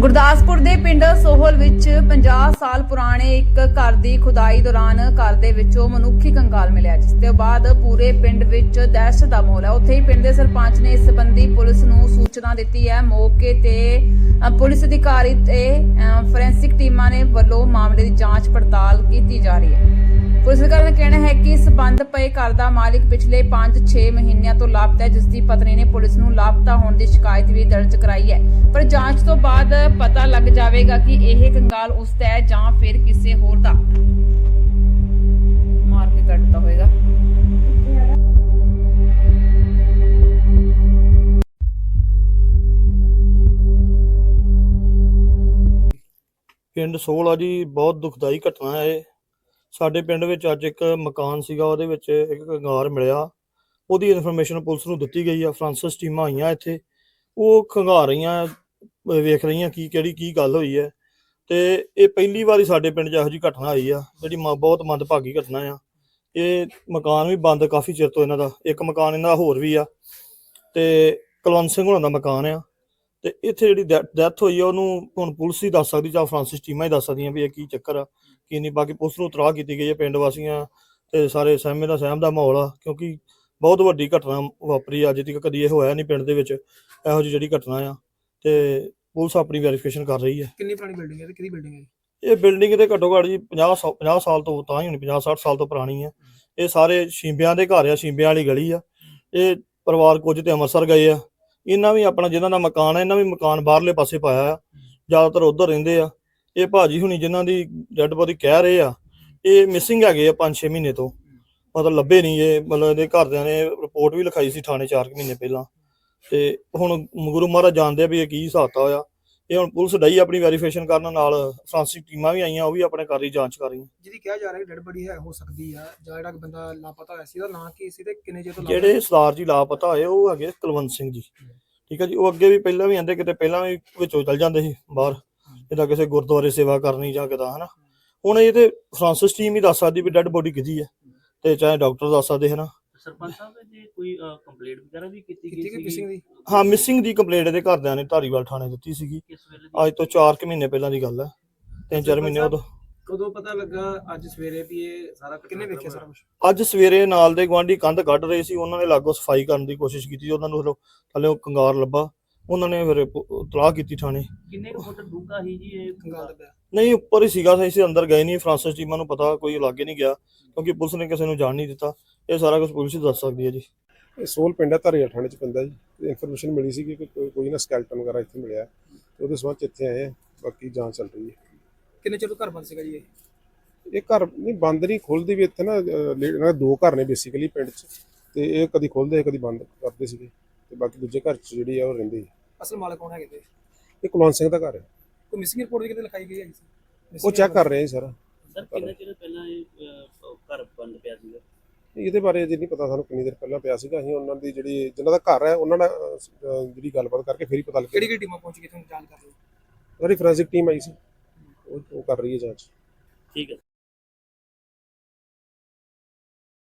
ਗੁਰਦਾਸਪੁਰ ਦੇ ਪਿੰਡ ਸੋਹਲ ਵਿੱਚ 50 ਸਾਲ ਪੁਰਾਣੇ ਇੱਕ ਘਰ ਦੀ ਖੁਦਾਈ ਦੌਰਾਨ ਘਰ ਦੇ ਵਿੱਚੋਂ ਮਨੁੱਖੀ ਕੰਕਾਲ ਮਿਲਿਆ, ਜਿਸ ਤੋਂ ਬਾਅਦ ਪੂਰੇ ਪਿੰਡ ਵਿੱਚ ਦਹਿਸ਼ਤ ਦਾ ਮਾਹੌਲ ਹੈ। ਉੱਥੇ ਹੀ ਪਿੰਡ ਦੇ ਸਰਪੰਚ ਨੇ ਇਸ ਸੰਬੰਧੀ ਪੁਲਿਸ ਨੂੰ ਸੂਚਨਾ ਦਿੱਤੀ ਹੈ। ਮੌਕੇ ਤੇ ਪੁਲਿਸ ਅਧਿਕਾਰੀ ਤੇ ਫੋਰੈਂਸਿਕ ਟੀਮਾਂ ਨੇ ਵੱਲੋਂ ਮਾਮਲੇ ਦੀ ਜਾਂਚ ਪੜਤਾਲ ਕੀਤੀ ਜਾ ਰਹੀ ਹੈ। ਪੁਲਿਸ ਅਧਿਕਾਰੀ ਹੈ ਕਿ ਇਸ ਪਏ ਘਰ ਦਾ ਮਾਲਿਕ ਪਿਛਲੇ 5-6 ਮਹੀਨਿਆਂ ਤੋਂ ਲਾਪਤਾ ਹੈ, ਜਿਸ ਦੀ ਪਤਨੀ ਨੇ ਪੁਲਿਸ ਨੂੰ ਲਾਪਤਾ ਹੋਣ ਦੀ ਸ਼ਿਕਾਇਤ ਵੀ ਦਰਜ ਕਰਾਈ ਹੈ। ਪਰ ਜਾਂਚ ਤੋਂ ਬਾਅਦ ਪਤਾ ਲੱਗ ਜਾਵੇਗਾ ਕਿ ਇਹ ਕੰਗਾਲ ਉਸ ਦਾ ਹੈ ਜਾਂ ਫਿਰ ਕਿਸੇ ਹੋਰ ਦਾ। ਮਾਰ ਕੇ ਕੱਟਦਾ ਹੋਵੇਗਾ। ਪਿੰਡ ਸੋਹਲਾ ਜੀ, ਬਹੁਤ ਦੁਖਦਾਈ ਘਟਨਾ ਹੈ ਇਹ। ਸਾਡੇ ਪਿੰਡ ਵਿੱਚ ਅੱਜ ਇੱਕ ਮਕਾਨ ਸੀਗਾ, ਉਹਦੇ ਵਿੱਚ ਇੱਕ ਕੰਗਾਰ ਮਿਲਿਆ। ਉਹਦੀ ਇਨਫੋਰਮੇਸ਼ਨ ਪੁਲਿਸ ਨੂੰ ਦਿੱਤੀ ਗਈ ਆ ਫਰਾਂਸਿਸ ਟੀਮਾਂ ਆਈਆਂ ਇੱਥੇ। ਉਹ ਖੰਗਾਰ ਰਹੀਆਂ, ਵੇਖ ਰਹੀਆਂ ਕੀ, ਕਿਹੜੀ, ਕੀ ਗੱਲ ਹੋਈ ਹੈ। ਤੇ ਇਹ ਪਹਿਲੀ ਵਾਰੀ ਸਾਡੇ ਪਿੰਡ 'ਚ ਇਹੋ ਜਿਹੀ ਘਟਨਾ ਆਈ ਆ, ਜਿਹੜੀ ਮ- ਬਹੁਤ ਮੰਦਭਾਗੀ ਘਟਨਾ ਆ। ਇਹ ਮਕਾਨ ਵੀ ਬੰਦ ਕਾਫੀ ਚਿਰ ਤੋਂ ਇਹਨਾਂ ਦਾ, ਇੱਕ ਮਕਾਨ ਇਹਨਾਂ ਦਾ ਹੋਰ ਵੀ ਆ। ਤੇ ਕੁਲਵੰਤ ਸਿੰਘ ਹੋਣਾ ਦਾ ਮਕਾਨ ਆ। ਤੇ ਇੱਥੇ ਜਿਹੜੀ ਡੈਥ ਹੋਈ ਆ ਉਹਨੂੰ ਹੁਣ ਪੁਲਿਸ ਹੀ ਦੱਸ ਸਕਦੀ ਜਾਂ ਫਰਾਂਸਿਸ ਟੀਮਾਂ ਹੀ ਦੱਸ ਸਕਦੀਆਂ ਵੀ ਇਹ ਕੀ ਚੱਕਰ ਆ ਕੀ ਨਹੀਂ ਬਾਕੀ ਪੁਲਿਸ ਨੂੰ ਇਤਲਾਹ ਕੀਤੀ ਗਈ ਹੈ ਪਿੰਡ ਵਾਸੀਆਂ ਤੇ ਸਾਰੇ ਸਹਿਮੇ ਦਾ ਸਹਿਮ ਦਾ ਮਾਹੌਲ ਆ ਕਿਉਂਕਿ ਬਹੁਤ ਵੱਡੀ ਘਟਨਾ ਵਾਪਰੀ ਅੱਜ ਤੱਕ ਕਦੀ ਇਹ ਹੋਇਆ ਨਹੀਂ ਪਿੰਡ ਦੇ ਵਿੱਚ ਇਹੋ ਜਿਹੀ ਜਿਹੜੀ ਘਟਨਾ ਆ ਤੇ ਪੁਲਿਸ ਆਪਣੀ ਵੈਰੀਫਿਕੇਸ਼ਨ ਕਰ ਰਹੀ ਹੈ ਕਿੰਨੀ ਪੁਰਾਣੀ ਬਿਲਡਿੰਗ ਹੈ ਤੇ ਕਿਹਦੀ ਬਿਲਡਿੰਗ ਹੈ ਇਹ? ਬਿਲਡਿੰਗ ਤੇ ਘੱਟੋ ਘੱਟ ਜੀ 50 ਸੌ- 50 ਸਾਲ ਤੋਂ ਤਾਂ ਹੀ ਹੋਣੀ 50 60 ਸਾਲ ਤੋਂ ਪੁਰਾਣੀ ਆ। ਇਹ ਸਾਰੇ ਸ਼ੀਂਬਿਆਂ ਦੇ ਘਰ ਆ ਸ਼ੀਂਬਿਆਂ ਵਾਲੀ ਗਲੀ ਆ। ਇਹ ਪਰਿਵਾਰ ਕੁਝ ਤੇ ਅੰਮ੍ਰਿਤਸਰ ਗਏ ਆ। ਇਹਨਾਂ ਵੀ ਆਪਣਾ ਜਿਨ੍ਹਾਂ ਦਾ ਮਕਾਨ ਹੈ ਇਹਨਾਂ ਵੀ ਮਕਾਨ ਬਾਹਰਲੇ ਪਾਸੇ ਪਾਇਆ ਆ। ਜ਼ਿਆਦਾਤਰ ਉਧਰ ਰਹਿੰਦੇ ਆ। ਇਹ ਭਾਜੀ ਹੁਣੀ ਜਿਨ੍ਹਾਂ ਦੀ ਡੈੱਡ ਬੋਡੀ ਕਹਿ ਰਹੇ ਆ, ਇਹ ਮਿਸਿੰਗ ਹੈਗੇ ਆ 5-6 ਮਹੀਨੇ ਤੋਂ। ਮਤਲਬ ਲੱਭੇ ਨਹੀਂ ਇਹ, ਮਤਲਬ ਇਹਦੇ ਘਰਦਿਆਂ ਨੇ ਰਿਪੋਰਟ ਵੀ ਲਿਖਾਈ ਸੀ ਥਾਣੇ 4 ਮਹੀਨੇ ਪਹਿਲਾਂ। ਤੇ ਹੁਣ ਗੁਰੂ ਮਹਾਰਾਜ ਜਾਣਦੇ ਆ ਵੀ ਇਹ ਕੀ ਹਿਸਾਬਤਾ ਹੋਇਆ ਇਹ ਹੁਣ ਪੁਲਿਸ ਡਈ ਆਪਣੀ ਵੈਰੀਫਿਕੇਸ਼ਨ ਕਰਨ ਨਾਲ ਫਰਾਂਸਿਕ ਟੀਮਾਂ ਵੀ ਆਈਆਂ ਉਹ ਵੀ ਆਪਣੇ ਕਰ ਰਹੀ ਜਾਂਚ ਕਰ ਰਹੀਆਂ। ਜਿਹਦੀ ਕਿਹਾ ਜਾ ਰਿਹਾ ਕਿ ਡੈਡ ਬੜੀ ਹੈ ਹੋ ਸਕਦੀ ਆ ਜਾਂ ਜਿਹੜਾ ਬੰਦਾ ਲਾਪਤਾ ਹੋਇਆ ਸੀ ਉਹਦਾ ਨਾਂ ਕੀ ਸੀ ਤੇ ਕਿੰਨੇ ਚਿਰ ਤੋਂ ਲਾਪਤਾ ਜਿਹੜੇ ਸਰਦਾਰ ਜੀ ਲਾਪਤਾ ਹੋਏ ਉਹ ਹੈਗੇ ਕੁਲਵੰਤ ਸਿੰਘ ਜੀ। ਠੀਕ ਹੈ ਜੀ ਉਹ ਅੱਗੇ ਵੀ ਪਹਿਲਾਂ ਵੀ ਆਂਦੇ ਕਿਤੇ ਪਹਿਲਾਂ ਵੀ ਵਿੱਚੋਂ ਚੱਲ ਜਾਂਦੇ ਸੀ ਬਾਹਰ ਜਿੱਦਾਂ ਕਿਸੇ ਗੁਰਦੁਆਰੇ ਸੇਵਾ ਕਰਨੀ ਜਾਂ ਕਿਦਾਂ ਹਨਾ। ਹੁਣ ਇਹ ਤੇ ਫਰਾਂਸਿਸ ਟੀਮ ਹੀ ਦੱਸ ਸਕਦੀ ਵੀ ਡੈੱਡ ਬੋਡੀ ਕਿਹਦੀ ਹੈ ਤੇ ਚਾਹੇ ਡਾਕਟਰ ਦੱਸ ਸਕਦੇ ਹਨਾ। ਸਰਪੰਚ ਸਾਹਿਬ ਜੀ ਕੋਈ ਕੰਪਲੇਂਟ ਵਗੈਰਾ ਵੀ ਕੀਤੀ ਕੀਤੀ ਗਈ ਕਿ ਸੀ ਮਿਸਿੰਗ ਦੀ? ਹਾਂ ਮਿਸਿੰਗ ਦੀ ਕੰਪਲੇਂਟ ਇਹਦੇ ਘਰਦਿਆਂ ਨੇ ਧਾਰੀਵਾਲ ਥਾਣੇ ਦਿੱਤੀ ਸੀਗੀ। ਕਿਸ ਵੇਲੇ ਦੀ? ਅੱਜ ਤੋਂ 4 ਕੁ ਮਹੀਨੇ ਪਹਿਲਾਂ ਦੀ ਗੱਲ ਹੈ। ਤਿੰਨ ਚਾਰ ਮਹੀਨੇ ਉਦੋਂ। ਕਦੋਂ ਪਤਾ ਲੱਗਾ ਅੱਜ ਸਵੇਰੇ ਵੀ ਇਹ ਸਾਰਾ ਕਿੰਨੇ ਵੇਖਿਆ ਸਾਰਾ ਕੁਝ ਅੱਜ ਸਵੇਰੇ ਨਾਲ ਦੇ ਗਵਾਂਢੀ ਕੰਧ ਕੱਢ ਰਹੇ ਸੀ। ਉਹਨਾਂ ਨੇ ਲਾਗੋ ਸਫ਼ਾਈ ਕਰਨ ਦੀ ਕੋਸ਼ਿਸ਼ ਕੀਤੀ। ਉਹਨਾਂ ਨੂੰ ਫਿਰ ਥੱਲੇ ਉਹ ਕੰਗਾਰ ਲੱਭਾ। ਉਹਨਾਂ ਨੇ ਫਿਰ ਤਲਾਹ ਕੀਤੀ ਥਾਣੇ। ਕਿੰਨੇ ਕੁ ਫੁੱਟ ਡੂੰਘਾ ਸੀ ਜੀ ਇਹ ਕੰਗਾਲ ਦਾ ਪਿਆ ਨਹੀਂ ਉੱਪਰ ਹੀ ਸੀਗਾ। ਸਹੀ ਸੀ ਅੰਦਰ ਗਏ ਨਹੀਂ। ਫਰਾਂਸਿਸ ਟੀਮਾਂ ਨੂੰ ਪਤਾ ਕੋਈ ਲਾਗੇ ਨਹੀਂ ਗਿਆ। ਕਿਉਂਕਿ ਪੁਲਿਸ ਨੇ ਕਿਸੇ ਨੂੰ ਜਾਣ ਨਹੀਂ ਦਿੱਤਾ। ਇਹ ਸਾਰਾ ਕੁਝ ਪੁਲਿਸ ਹੀ ਦੱਸ ਸਕਦੀ ਹੈ ਜੀ। ਇਹ ਸੋਲ ਪਿੰਡ ਹੈ ਧਰੀਆ ਥਾਣੇ ਚ ਪੈਂਦਾ ਜੀ। ਇਨਫੋਰਮੇਸ਼ਨ ਮਿਲੀ ਸੀ ਕਿ ਕੋਈ- ਕੋਈ ਨਾ ਸਕੈਲਟਨ ਵਗੈਰਾ ਇੱਥੇ ਮਿਲਿਆ। ਤੇ ਉਹਦੇ ਸਬੰਧ ਚ ਇੱਥੇ ਆਏ ਆ ਬਾਕੀ ਜਾਂਚ ਚੱਲ ਰਹੀ ਹੈ। ਕਿੰਨੇ ਚਿਰ ਤੋਂ ਘਰ ਬੰਦ ਸੀਗਾ ਜੀ ਇਹ? ਇਹ ਘਰ ਨਹੀਂ ਬੰਦ ਨਹੀਂ ਖੁੱਲਦੀ ਵੀ ਇੱਥੇ ਨਾ ਅਹ, ਲੇ- ਇਹਨਾਂ ਦੇ ਦੋ ਘਰ ਨੇ ਬੇਸਿਕਲੀ ਪਿੰਡ ਚ। ਤੇ ਇਹ ਕਦੀ ਖੁੱਲਦੇ ਕਦੀ ਬੰਦ ਕਰਦੇ ਸੀਗੇ। ਤੇ ਬਾਕੀ ਦੂਜੇ ਘਰ ਚ ਜਿਹੜੀ ਆ ਉਹ ਰਹਿੰਦੀ ਹੈ ਅਸਲ ਮਾਲਕ ਕੌਣ ਹੈਗੇ ਤੇ? ਇਹ ਕੁਲਵੰਤ ਸਿੰਘ ਦਾ ਘਰ ਹੈ। ਕੋਈ ਮਿਸਿੰਗ ਰਿਪੋਰਟ ਵੀ ਕਿਤੇ ਲਿਖਾਈ ਗਈ ਹੈ ਜੀ? ਉਹ ਚੈੱਕ ਕਰ ਰਹੇ ਆ ਸਾਰਾ। ਸਰ ਕਿੰਨੇ ਚਿਰ ਪਹਿਲਾਂ ਇਹ ਅਹ, ਘਰ ਬੰਦ ਪਿਆ ਸੀਗਾ? ਇਹਦੇ ਬਾਰੇ ਅਜੇ ਨਹੀਂ ਪਤਾ ਸਾਨੂੰ ਕਿੰਨੀ ਦੇਰ ਪਹਿਲਾਂ ਪਿਆ ਸੀਗਾ। ਅਸੀਂ ਉਹਨਾਂ ਦੀ ਜਿਹੜੀ ਜਿਨ੍ਹਾਂ ਦਾ ਘਰ ਹੈ ਉਹਨਾਂ ਨਾਲ ਜਿਹੜੀ ਗੱਲਬਾਤ ਕਰਕੇ ਫੇਰ ਹੀ ਪਤਾ ਲੱਗਿਆ। ਕਿਹੜੀ ਕਿਹੜੀ ਟੀਮਾਂ ਪਹੁੰਚ ਗਈ ਤੁਹਾਨੂੰ ਜਾਂਚ ਕਰ ਰਹੀ ਸਾਡੀ ਫੋਰੈਂਸਿਕ ਟੀਮ ਆਈ ਸੀ ਉਹ ਉਹ ਕਰ ਰਹੀ ਹੈ ਜਾਂਚ। ਠੀਕ ਹੈ।